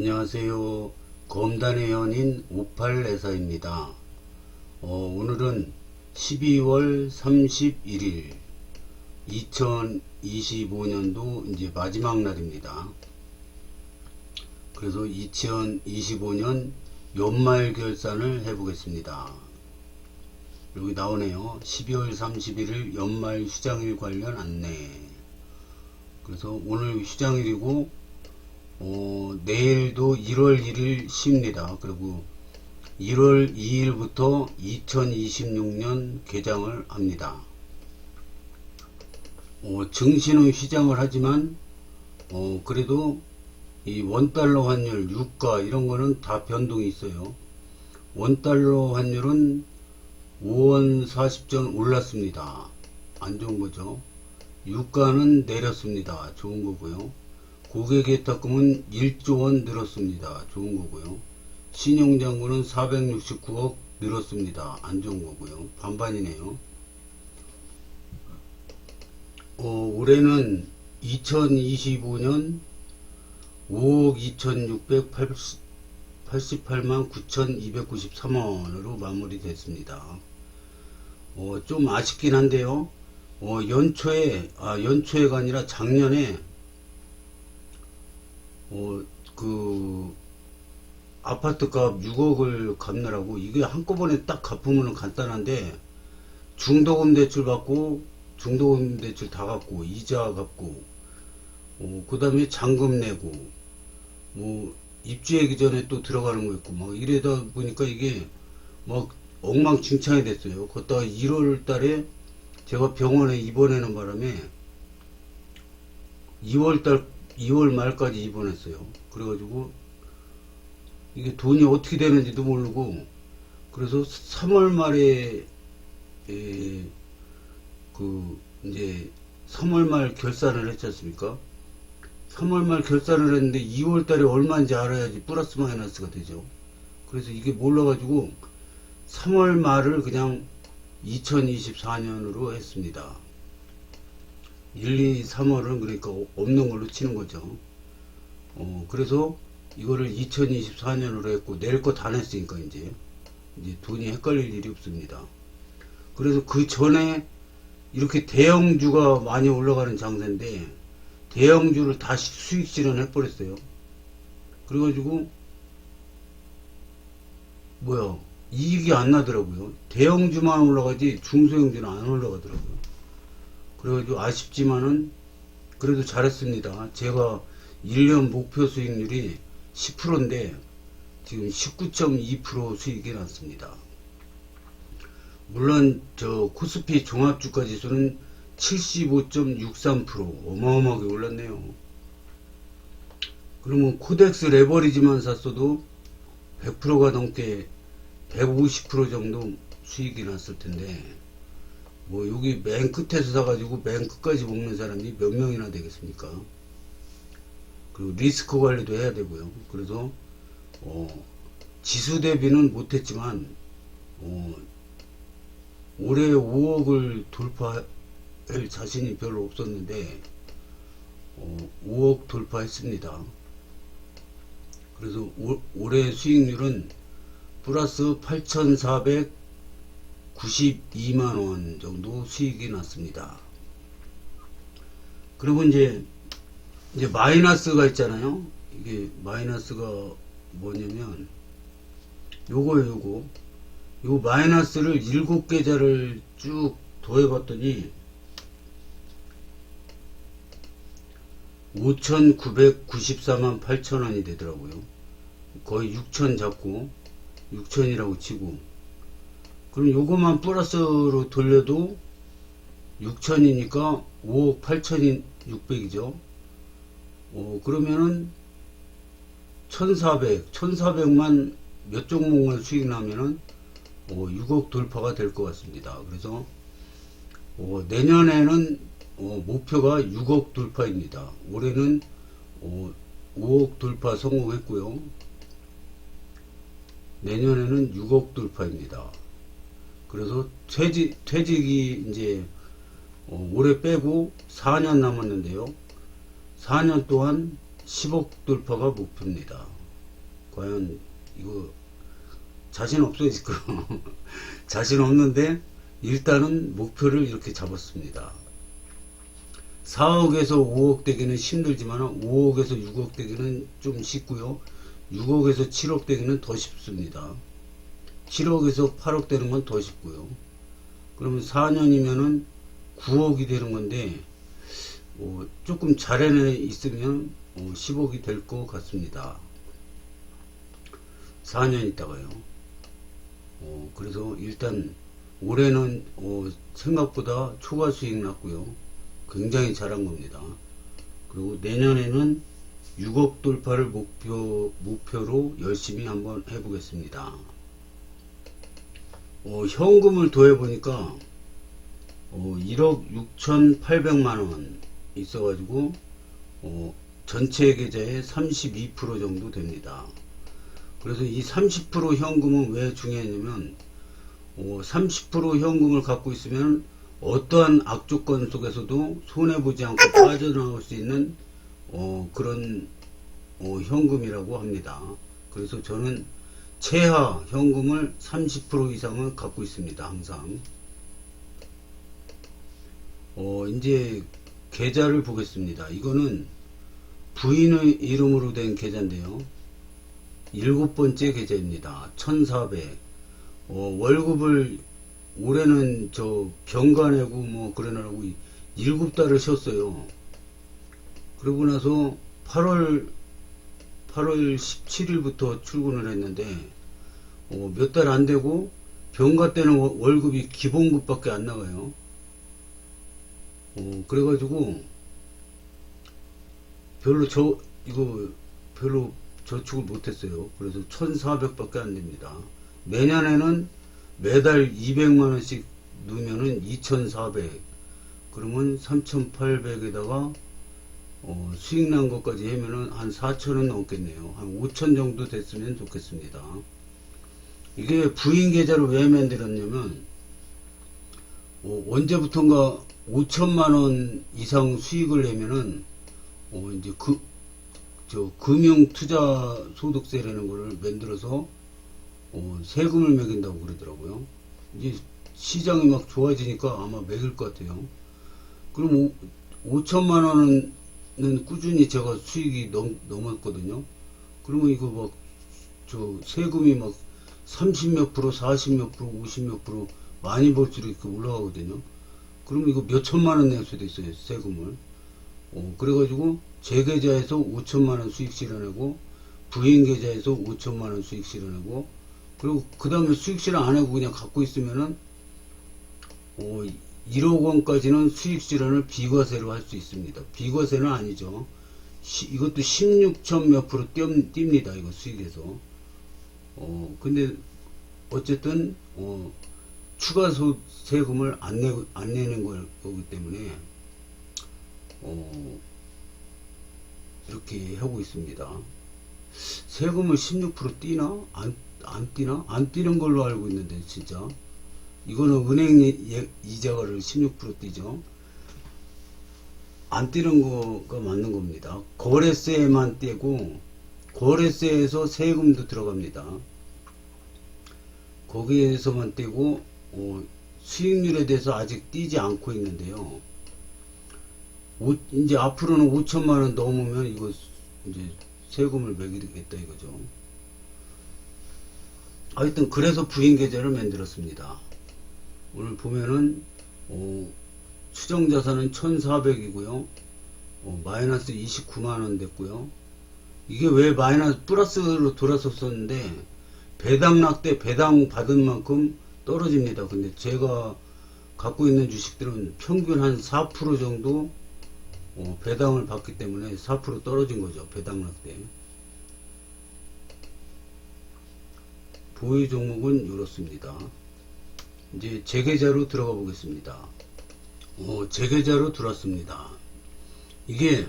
안녕하세요. 검단의 연인 58내사입니다. 어, 오늘은 12월 31일 2025년도 이제 마지막 날입니다. 그래서 2025년 연말 결산을 해보겠습니다. 여기 나오네요. 12월 31일 연말 휴장일 관련 안내. 그래서 오늘 휴장일이고 어, 내일도 1월 1일 쉽니다. 그리고 1월 2일부터 2026년 개장을 합니다. 어, 증시는 휴장을 하지만 어, 그래도 이 원달러 환율, 유가 이런 거는 다 변동이 있어요. 원달러 환율은 5원 40전 올랐습니다. 안 좋은 거죠. 유가는 내렸습니다. 좋은 거고요. 고객 예탁금은 1조 원 늘었습니다. 좋은 거고요. 신용장부는 469억 늘었습니다. 안 좋은 거고요. 반반이네요. 어, 올해는 2025년 5억 2,688만 9,293원으로 마무리됐습니다. 어, 좀 아쉽긴 한데요. 어, 연초에, 아, 연초에가 아니라 작년에 어, 그, 아파트 값 6억을 갚느라고 이게 한꺼번에 딱 갚으면 간단한데 중도금 대출 받고 중도금 대출 다 갚고 이자 갚고 어, 그 다음에 잔금 내고 뭐 입주하기 전에 또 들어가는 거 있고 막 이러다 보니까 이게 막 엉망진창이 됐어요. 걷다가 1월 달에 제가 병원에 입원하는 바람에 2월 달 2월 말까지 입원했어요. 그래가지고 이게 돈이 어떻게 되는지도 모르고 그래서 3월 말에 에, 그 이제 3월 말 결산을 했지 않습니까? 3월 말 결산을 했는데 2월 달에 얼마인지 알아야지 플러스 마이너스가 되죠. 그래서 이게 몰라가지고 3월 말을 그냥 2024년으로 했습니다. 1, 2, 3월은 그러니까 없는 걸로 치는 거죠. 어, 그래서 이거를 2024년으로 했고, 낼 거 다 냈으니까 이제, 이제 돈이 헷갈릴 일이 없습니다. 그래서 그 전에 이렇게 대형주가 많이 올라가는 장세인데, 대형주를 다시 수익 실현해 버렸어요. 그래가지고, 뭐야, 이익이 안 나더라고요. 대형주만 올라가지 중소형주는 안 올라가더라고요. 그래가지고 아쉽지만은 그래도 잘했습니다. 제가 1년 목표 수익률이 10%인데 지금 19.2% 수익이 났습니다. 물론 저 코스피 종합 주가 지수는 75.63% 어마어마하게 올랐네요. 그러면 코덱스 레버리지만 샀어도 100%가 넘게 150% 정도 수익이 났을 텐데 뭐 여기 맨 끝에서 사가지고 맨 끝까지 먹는 사람이 몇 명이나 되겠습니까? 그리고 리스크 관리도 해야 되고요. 그래서 어, 지수 대비는 못했지만 어, 올해 5억을 돌파할 자신이 별로 없었는데 어, 5억 돌파했습니다. 그래서 올, 올해 수익률은 플러스 8,492만원 정도 수익이 났습니다. 그리고 이제, 이제 마이너스가 있잖아요. 이게 마이너스가 뭐냐면, 요거요, 요거. 요 마이너스를 7계좌를 쭉 더해봤더니, 5,994만 8천원이 되더라고요. 거의 6천 잡고, 6천이라고 치고 그럼 요것만 플러스로 돌려도 6천이니까 5억 8천이 600이죠. 어, 그러면은 1400 1400만 몇 종목만 수익 나면은 어, 6억 돌파가 될 것 같습니다. 그래서 어, 내년에는 어, 목표가 6억 돌파입니다. 올해는 어, 5억 돌파 성공했고요. 내년에는 6억 돌파입니다. 그래서 퇴직, 퇴직이 이제 어, 올해 빼고 4년 남았는데요. 4년 동안 10억 돌파가 목표입니다. 과연 이거 자신 없어요 지금 자신 없는데 일단은 목표를 이렇게 잡았습니다 4억에서 5억 되기는 힘들지만 5억에서 6억 되기는 좀 쉽고요 6억에서 7억 되기는 더 쉽습니다 7억에서 8억 되는 건 더 쉽고요 그러면 4년이면은 9억이 되는 건데 어, 조금 잘해내 있으면 어, 10억이 될 것 같습니다 4년 있다가요 어, 그래서 일단 올해는 어, 생각보다 초과 수익 났고요. 굉장히 잘한 겁니다. 그리고 내년에는 6억 돌파를 목표, 목표로 열심히 한번 해보겠습니다. 어, 현금을 더해보니까 어, 1억 6,800만원 있어가지고 어, 전체 계좌의 32% 정도 됩니다. 그래서 이 30% 현금은 왜 중요했냐면 어, 30% 현금을 갖고 있으면 어떠한 악조건 속에서도 손해보지 않고 빠져나올 수 있는 어, 그런 어, 현금이라고 합니다. 그래서 저는 최하 현금을 30% 이상을 갖고 있습니다. 항상. 어, 이제 계좌를 보겠습니다. 이거는 부인의 이름으로 된 계좌인데요. 일곱 번째 계좌입니다. 1400. 어, 월급을 올해는 저 병가 내고 뭐 그러느라고 일곱 달을 쉬었어요. 그러고 나서 8월 8월 17일부터 출근을 했는데 어, 몇 달 안 되고 병가 때는 월- 월급이 기본급밖에 안 나가요. 어, 그래가지고 별로 저 이거 별로 저축을 못했어요. 그래서 1,400밖에 안 됩니다. 내년에는 매달 200만 원씩 넣으면은 2,400. 그러면 3,800에다가 어, 수익 난 것까지 하면은 한 4,000원 넘겠네요. 한5,000 정도 됐으면 좋겠습니다. 이게 부인 계좌를 왜 만들었냐면 어, 언제부턴가 5천만 원 이상 수익을 내면은 어, 이제 그 저 금융 투자 소득세라는 거를 만들어서 어, 세금을 매긴다고 그러더라고요. 이제 시장이 막 좋아지니까 아마 매길 것 같아요. 그럼 5, 천만 원은 꾸준히 제가 수익이 넘, 넘었거든요. 그러면 이거 막, 저, 세금이 막 30몇 프로, 40몇 프로, 50몇 프로 많이 벌수록 이렇게 올라가거든요. 그러면 이거 몇 천만 원 낼 수도 있어요, 세금을. 어, 그래가지고 제 계좌에서 5천만 원 수익 실현하고 부인 계좌에서 5천만 원 수익 실현하고 그리고 그 다음에 수익 실현 안 하고 그냥 갖고 있으면은 어, 1억 원까지는 수익 실현을 비과세로 할 수 있습니다. 비과세는 아니죠. 시- 이것도 16천 몇 프로 뗍, 띱니다. 이거 수익에서. 어, 근데 어쨌든 어, 추가 소 세금을 안, 내, 안 내는 걸- 거기 때문에 어, 이렇게 하고 있습니다. 세금을 16% 띄나? 안, 안 띄나? 안 띄는 걸로 알고 있는데, 진짜. 이거는 은행 예- 예- 이자를 16% 띄죠. 안 띄는 거가 맞는 겁니다. 거래세만 떼고, 거래세에서 세금도 들어갑니다. 거기에서만 떼고, 어, 수익률에 대해서 아직 띄지 않고 있는데요. 오- 이제 앞으로는 5천만 원 넘으면 이거 이제 세금을 매기겠다 이거죠. 하여튼 그래서 부인 계좌를 만들었습니다. 오늘 보면은 어, 추정 자산은 1,400이고요. 어, 마이너스 29만 원 됐고요. 이게 왜 마이너스 플러스로 돌아섰었는데 배당 낙대 배당 받은 만큼 떨어집니다. 근데 제가 갖고 있는 주식들은 평균 한 4% 정도 어, 배당을 받기 때문에 4% 떨어진 거죠. 배당 낙대. 보유 종목은 이렇습니다. 이제 제 계좌로 들어가 보겠습니다. 어, 제 계좌로 들어왔습니다. 이게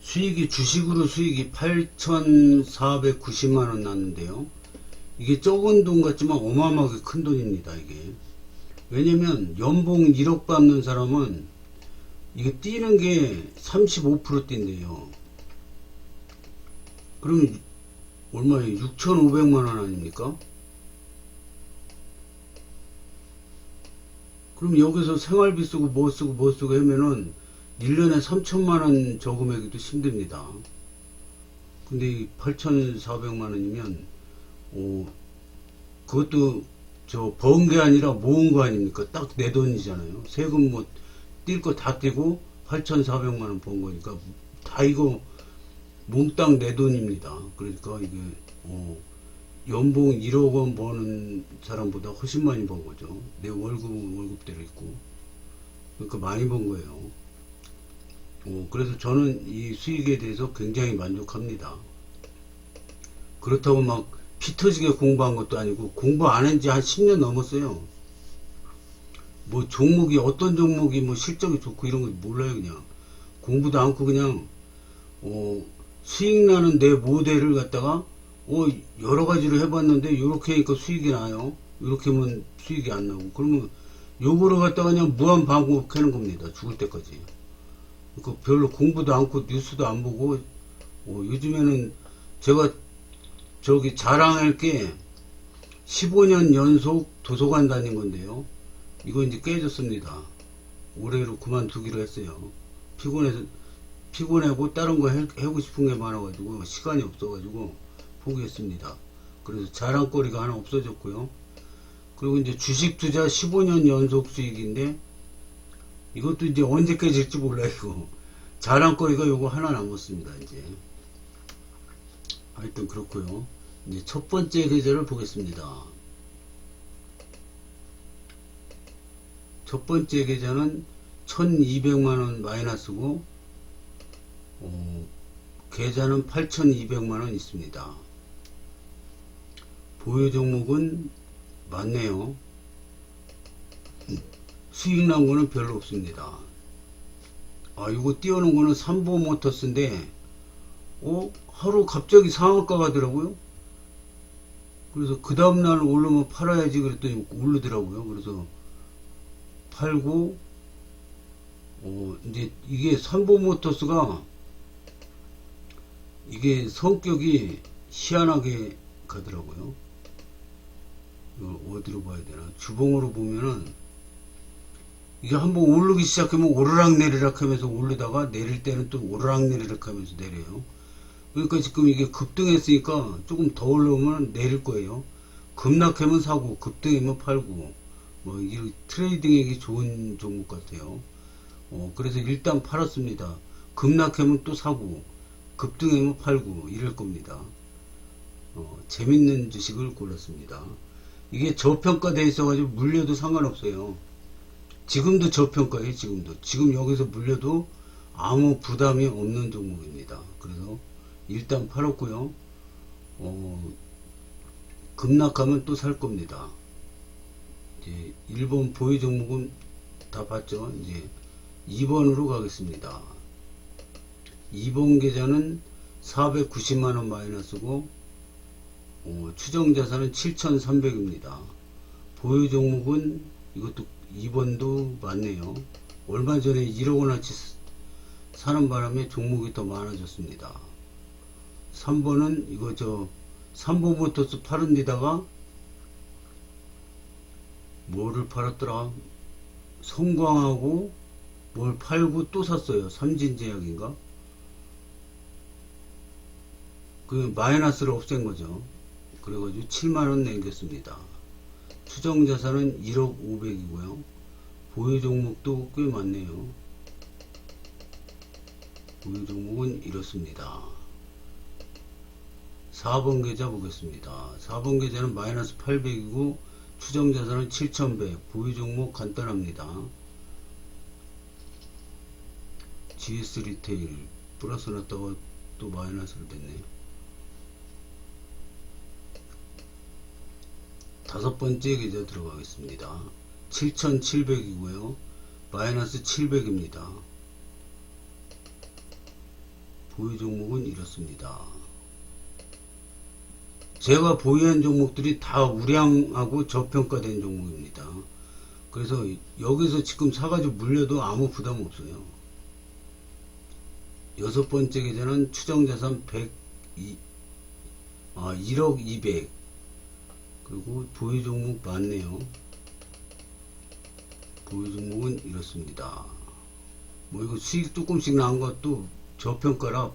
수익이 주식으로 수익이 8,490만 원 났는데요. 이게 적은 돈 같지만 어마어마하게 큰 돈입니다. 이게 왜냐면 연봉 1억 받는 사람은 이게 뛰는 게 35% 뛴대요. 그러면 얼마예요? 6,500만 원 아닙니까? 그럼 여기서 생활비 쓰고 뭐 쓰고 뭐 쓰고 하면은 1년에 3천만 원 저금하기도 힘듭니다. 근데 이 8,400만 원이면 어 그것도 저 번 게 아니라 모은 거 아닙니까? 딱 내 돈이잖아요. 세금 뭐 뛸 거 다 떼고 8,400만 원 번 거니까 다 이거 몽땅 내 돈입니다. 그러니까 이게 어 연봉 1억 원 버는 사람보다 훨씬 많이 번 거죠. 내 월급은 월급대로 있고. 그러니까 많이 번 거예요. 어, 그래서 저는 이 수익에 대해서 굉장히 만족합니다. 그렇다고 막 피 터지게 공부한 것도 아니고 공부 안 한 지 한 10년 넘었어요. 뭐 종목이 어떤 종목이 뭐 실적이 좋고 이런 거 몰라요 그냥 공부도 않고 그냥 어, 수익 나는 내 모델을 갖다가 어, 여러 가지로 해봤는데 요렇게 하니까 수익이 나요. 요렇게 하면 수익이 안 나고 그러면 요거를 갖다가 그냥 무한 반복하는 겁니다. 죽을 때까지. 그 별로 공부도 않고 뉴스도 안 보고 어, 요즘에는 제가 저기 자랑할 게 15년 연속 도서관 다닌 건데요. 이거 이제 깨졌습니다. 올해로 그만두기로 했어요. 피곤해서 피곤하고 다른 거 해, 하고 싶은 게 많아가지고 시간이 없어가지고 포기했습니다. 그래서 자랑거리가 하나 없어졌고요. 그리고 이제 주식 투자 15년 연속 수익인데 이것도 이제 언제 깨질지 몰라요. 이거. 자랑거리가 요거 하나 남았습니다. 이제 하여튼 그렇고요. 이제 첫 번째 계좌를 보겠습니다. 첫 번째 계좌는 1200만원 마이너스고 어, 계좌는 8200만원 있습니다. 보유 종목은 많네요. 수익 난 거는 별로 없습니다. 아, 이거 띄워놓은 거는 삼보 모터스인데, 어, 하루 갑자기 상한가 가더라고요. 그래서 그 다음날 오르면 팔아야지 그랬더니 오르더라고요. 그래서 팔고, 어, 이제 이게 삼보 모터스가 이게 성격이 희한하게 가더라고요. 이거 어디로 봐야 되나? 주봉으로 보면은 이게 한번 오르기 시작하면 오르락 내리락 하면서 오르다가 내릴 때는 또 오르락 내리락 하면서 내려요. 그러니까 지금 이게 급등했으니까 조금 더 올라오면 내릴 거예요. 급락하면 사고 급등하면 팔고 뭐 이게 트레이딩에게 좋은 종목 같아요. 어, 그래서 일단 팔았습니다. 급락하면 또 사고 급등하면 팔고 이럴 겁니다. 어, 재밌는 주식을 골랐습니다. 이게 저평가돼 있어가지고 물려도 상관없어요. 지금도 저평가예요, 지금도. 지금 여기서 물려도 아무 부담이 없는 종목입니다. 그래서 일단 팔았고요. 어, 급락하면 또 살 겁니다. 이제 1번 보유 종목은 다 봤죠? 이제 2번으로 가겠습니다. 2번 계좌는 490만원 마이너스고, 어, 추정 자산은 7,300입니다. 보유 종목은 이것도 2번도 맞네요. 얼마 전에 1억 원어치 사는 바람에 종목이 더 많아졌습니다. 3번은 이거 저 3번 모터스 파는 데다가 뭐를 팔았더라? 성광하고 뭘 팔고 또 샀어요. 삼진제약인가? 그 마이너스를 없앤 거죠. 그래가지고 7만원 남겼습니다. 추정 자산은 1억 500이고요. 보유 종목도 꽤 많네요. 보유 종목은 이렇습니다. 4번 계좌 보겠습니다. 4번 계좌는 마이너스 800이고 추정 자산은 7100. 보유 종목 간단합니다. GS 리테일 플러스 났다가 또 마이너스로 됐네. 다섯 번째 계좌 들어가겠습니다. 7,700이고요. 마이너스 700입니다. 보유 종목은 이렇습니다. 제가 보유한 종목들이 다 우량하고 저평가된 종목입니다. 그래서 여기서 지금 사가지고 물려도 아무 부담 없어요. 여섯 번째 계좌는 추정자산 102, 아, 1억 200. 그리고 보유 종목 많네요. 보유 종목은 이렇습니다. 뭐 이거 수익 조금씩 난 것도 저평가라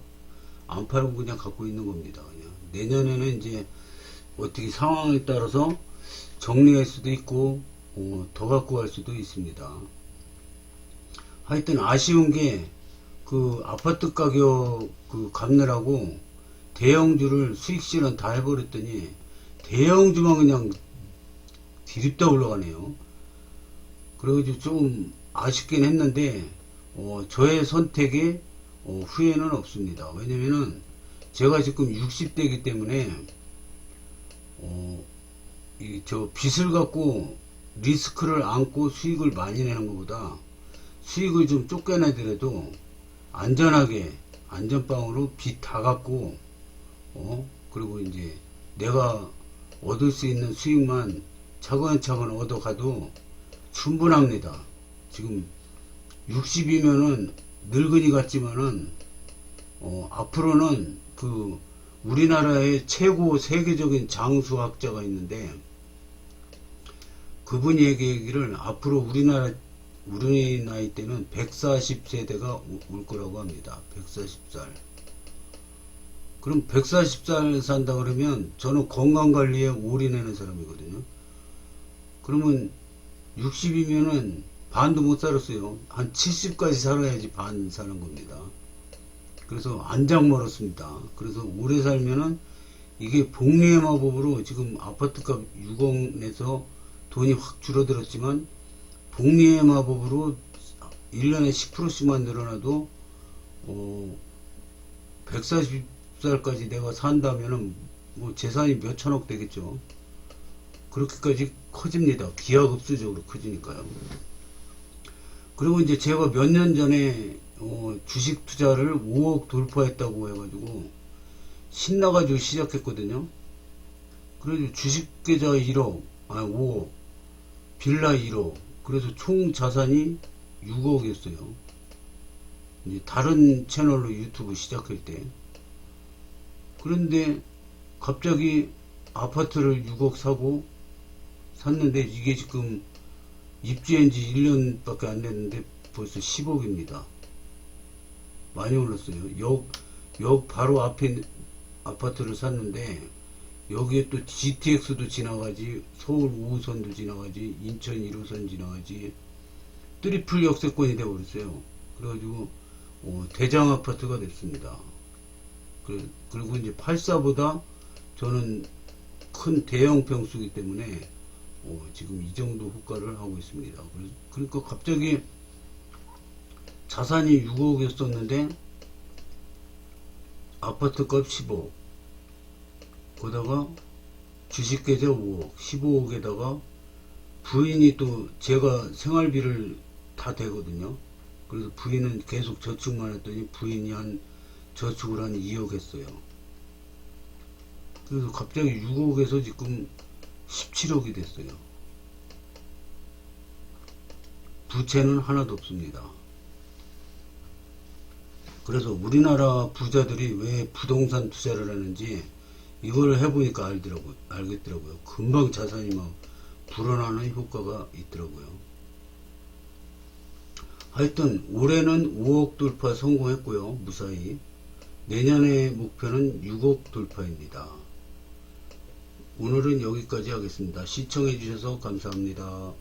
안 팔고 그냥 갖고 있는 겁니다. 그냥. 내년에는 이제 어떻게 상황에 따라서 정리할 수도 있고 어, 더 갖고 갈 수도 있습니다. 하여튼 아쉬운 게 그 아파트 가격 그 갚느라고 대형주를 수익 실현 다 해버렸더니 대형주만 그냥 디립다 올라가네요. 그래가지고 좀 아쉽긴 했는데 어, 저의 선택에 어, 후회는 없습니다. 왜냐면은 제가 지금 60대이기 때문에 어, 이 저 빚을 갖고 리스크를 안고 수익을 많이 내는 것보다 수익을 좀 쫓겨내더라도 안전하게 안전빵으로 빚 다 갖고 어 그리고 이제 내가 얻을 수 있는 수익만 차근차근 얻어가도 충분합니다. 지금 60이면은 늙은이 같지만은 어, 앞으로는 그 우리나라의 최고 세계적인 장수학자가 있는데 그분이 얘기하기를 앞으로 우리나라 우리 나이 때는 140세대가 올 거라고 합니다. 140살. 그럼 140살 산다 그러면 저는 건강 관리에 올인하는 사람이거든요. 그러면 60이면은 반도 못 살았어요. 한 70까지 살아야지 반 사는 겁니다. 그래서 안장 멀었습니다. 그래서 오래 살면은 이게 복리의 마법으로 지금 아파트값 6억 내서 돈이 확 줄어들었지만 복리의 마법으로 1년에 10%씩만 늘어나도 어 140 살까지 내가 산다면은 뭐 재산이 몇 천억 되겠죠. 그렇게까지 커집니다. 기하급수적으로 커지니까요. 그리고 이제 제가 몇 년 전에 어, 주식 투자를 5억 돌파했다고 해가지고 신나가지고 시작했거든요. 그래서 주식 계좌 1억, 아니 5억, 빌라 1억, 그래서 총 자산이 6억이었어요. 이제 다른 채널로 유튜브 시작할 때. 그런데 갑자기 아파트를 6억 사고 샀는데 이게 지금 입주한 지 1년밖에 안 됐는데 벌써 10억입니다. 많이 올랐어요. 역, 역 바로 앞에 아파트를 샀는데 여기에 또 GTX도 지나가지, 서울 5호선도 지나가지, 인천 1호선 지나가지, 트리플 역세권이 되어버렸어요. 그래가지고, 어, 대장 아파트가 됐습니다. 그, 그리고 이제 84보다 저는 큰 대형 평수기 때문에 어, 지금 이 정도 호가를 하고 있습니다. 그러니까 갑자기 자산이 6억이었었는데 아파트값 10억 거다가 주식계좌 5억 15억에다가 부인이 또 제가 생활비를 다 되거든요. 그래서 부인은 계속 저축만 했더니 부인이 한 저축을 한 2억 했어요. 그래서 갑자기 6억에서 지금 17억이 됐어요. 부채는 하나도 없습니다. 그래서 우리나라 부자들이 왜 부동산 투자를 하는지 이걸 해보니까 알더라고요. 알겠더라고요. 금방 자산이 막 불어나는 효과가 있더라고요. 하여튼 올해는 5억 돌파 성공했고요. 무사히. 내년의 목표는 6억 돌파입니다. 오늘은 여기까지 하겠습니다. 시청해 주셔서 감사합니다.